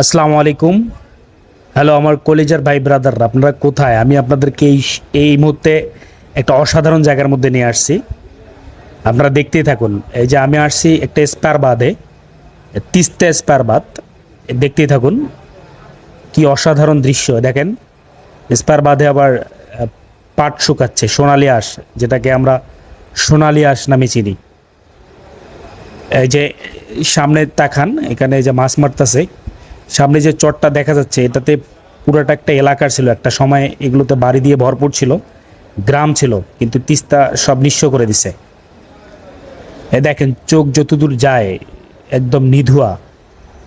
আসসালামু আলাইকুম। হ্যালো আমার কলেজের ভাই ব্রাদার আপনারা কোথায়? আমি আপনাদেরকে এই এই মুহূর্তে একটা অসাধারণ জায়গার মধ্যে নিয়ে আসছি। আপনারা দেখতেই থাকুন। এই যে আমি আসছি একটা স্পার বাদে তিস্তা স্পার বাদ দেখতেই থাকুন। কি অসাধারণ দৃশ্য, দেখেন। স্পার বাদে আবার পাট শুকাচ্ছে, সোনালি আঁশ, যেটাকে আমরা সোনালি আঁশ নামে চিনি। এই যে সামনে তাকান, এখানে যে মাছ মারতেছে। সামনে যে চটটা দেখা যাচ্ছে, এটাতে পুরোটা একটা এলাকার ছিল, একটা সময় এগুলোতে বাড়ি দিয়ে ভরপুর ছিল, গ্রাম ছিল, কিন্তু তিস্তা সব নিঃস্ব করে দিছে। এ দেখেন, চোখ যতদূর যায়, একদম নিধুয়া,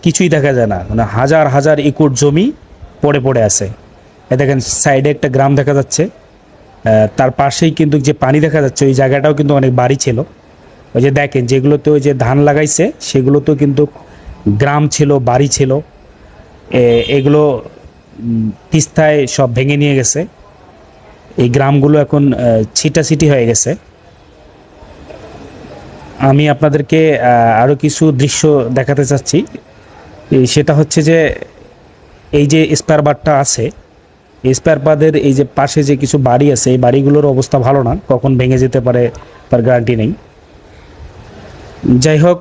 কিছুই দেখা যায় না মানে হাজার হাজার একর জমি পড়ে পড়ে আছে। এ দেখেন, সাইডে একটা গ্রাম দেখা যাচ্ছে তার পাশেই কিন্তু যে পানি দেখা যাচ্ছে, ওই জায়গাটাও কিন্তু অনেক বাড়ি ছিল। ওই যে দেখেন, যেগুলোতে ওই যে ধান লাগাইছে, সেগুলোতেও কিন্তু গ্রাম ছিল, বাড়ি ছিল। এগুলো তিস্তায় সব ভেঙে নিয়ে গেছে। এই গ্রামগুলো এখন ছিটাছিটি হয়ে গেছে। আমি আপনাদেরকে আহ, আরও কিছু দৃশ্য দেখাতে চাচ্ছি। সেটা হচ্ছে যে এই যে স্পেয়ার বারটা আছে স্পেয়ার এই যে পাশে যে কিছু বাড়ি আছে এই বাড়িগুলোর অবস্থা ভালো না। কখন ভেঙে যেতে পারে তার গ্যারান্টি নেই। যাই হোক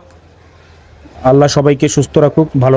আল্লাহ সবাইকে সুস্থ রাখুক ভালো